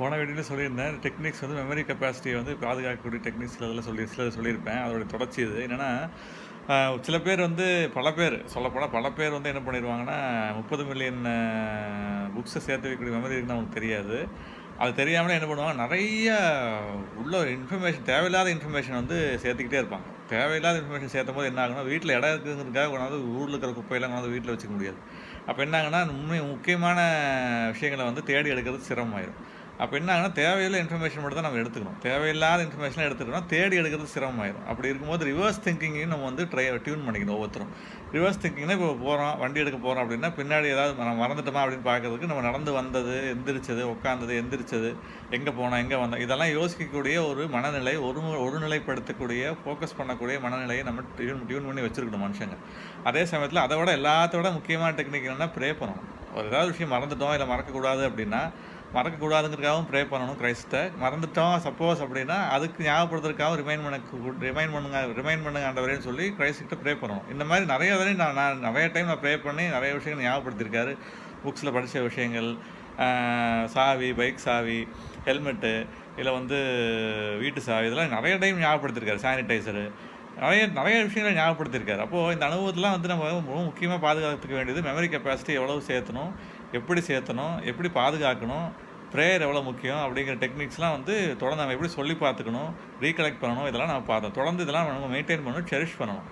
போன வீடியோவில் சொல்லியிருந்தேன் டெக்னிக்ஸ் வந்து மெமரி கெப்பாசிட்டியை வந்து பாதுகாக்கக்கூடிய டெக்னிக்ஸ் அதெல்லாம் சொல்லி சில சொல்லியிருப்பேன். அதோட தொடர்ச்சி இது. என்னென்னா சில பேர் வந்து பல பேர் சொல்லப்போனால் பல பேர் வந்து என்ன பண்ணிடுவாங்கன்னா முப்பது மில்லியன் புக்ஸை சேர்த்து வைக்கக்கூடிய மெமரி இருக்குன்னு அவங்களுக்கு தெரியாது. அது தெரியாமலே என்ன பண்ணுவாங்க நிறைய உள்ள இன்ஃபர்மேஷன் தேவையில்லாத இன்ஃபர்மேஷன் வந்து சேர்த்துக்கிட்டே இருப்பாங்க. தேவையில்லாத இன்ஃபர்மேஷன் சேர்த்தும் போது என்ன ஆகுனா வீட்டில் இடம் இருக்குங்கிறதுக்காக கொண்டாந்து ஊரில் இருக்கிற குப்பையெல்லாம் கொண்டாந்து வீட்டில் வச்சுக்க முடியாது. அப்போ என்னாங்கன்னா உண்மை முக்கியமான விஷயங்களை வந்து தேடி எடுக்கிறது சிரமமாயிடும் அப்போ என்ன ஆகுனா தேவையில்லை இன்ஃபர்மேஷன் மட்டும் தான் நம்ம எடுத்துக்கணும். தேவையில்லாத இன்ஃபர்மேஷன் எடுத்துக்கணும் தேடி எடுக்கிறது சிரமமாயிடும் அப்படி இருக்கும்போது ரிவர்ஸ் திங்கிங்கையும் நம்ம வந்து ட்ரை டியூன் பண்ணிக்கணும் ஒவ்வொருத்தரும். ரிவர்ஸ் திங்கிங்னா இப்போ போகிறோம் வண்டி எடுக்க போகிறோம் அப்படின்னா பின்னாடி ஏதாவது நம்ம மறந்துட்டோமா அப்படின்னு பார்க்கறதுக்கு நம்ம நடந்து வந்தது எந்திரிச்சது உட்காந்தது எந்திரிச்சது எங்கே போனோம் எங்கே வந்தோம் இதெல்லாம் யோசிக்கக்கூடிய ஒரு மனநிலை ஒரு ஒருநிலைப்படுத்தக்கூடிய ஃபோக்கஸ் பண்ணக்கூடிய மனநிலையை நம்ம டியூன் டியூன் பண்ணி வச்சுருக்கணும் மனுஷங்க. அதே சமயத்தில் அதை விட எல்லாத்தோட முக்கியமான டெக்னிக் என்னென்னா ப்ரே பண்ணணும். ஒரு ஏதாவது விஷயம் மறந்துட்டோம் இல்லை மறக்கக்கூடாது அப்படின்னா மறக்கக்கூடாதுங்கிறதுக்காகவும் ப்ரே பண்ணணும் கிரைஸ்ட்டை மறந்துட்டோம் சப்போஸ் அப்படின்னா அதுக்கு ஞாபகப்படுத்துறதுக்காகவும் ரிமைண்ட் பண்ண ரிமைண்ட் பண்ணுங்க ரிமைண்ட் பண்ணுங்க ஆண்டவரேன்னு சொல்லி கிரைஸ்ட்ட ப்ரே பண்ணணும். இந்த மாதிரி நிறைய தடவை நான் நான் நிறைய டைம் நான் ப்ரே பண்ணி நிறைய விஷயங்கள் ஞாபகப்படுத்தியிருக்காரு. புக்ஸில் படித்த விஷயங்கள் சாவி பைக் சாவி ஹெல்மெட்டு இல்லை வந்து வீட்டு சாவி இதெல்லாம் நிறைய டைம் ஞாபகப்படுத்திருக்காரு சானிடைசரு நிறைய நிறைய விஷயங்களை ஞாபகப்படுத்தியிருக்காரு. அப்போது இந்த அனுபவத்தெலாம் வந்து நம்ம ரொம்ப முக்கியமாக பாதுகாத்துக்க வேண்டியது மெமரி கெப்பாசிட்டி எவ்வளவு சேர்த்தணும் எப்படி சேர்த்தணும் எப்படி பாதுகாக்கணும் ப்ரேயர் எவ்வளோ முக்கியம் அப்படிங்கிற டெக்னிக்ஸ்லாம் வந்து தொடர்ந்து நம்ம எப்படி சொல்லி பார்த்துக்கணும் ரீகலெக்ட் பண்ணணும் இதெல்லாம் நம்ம பார்த்தோம் தொடர்ந்து இதெல்லாம் நம்ம மெயின்டைன் பண்ணணும் செரிஷ் பண்ணணும்.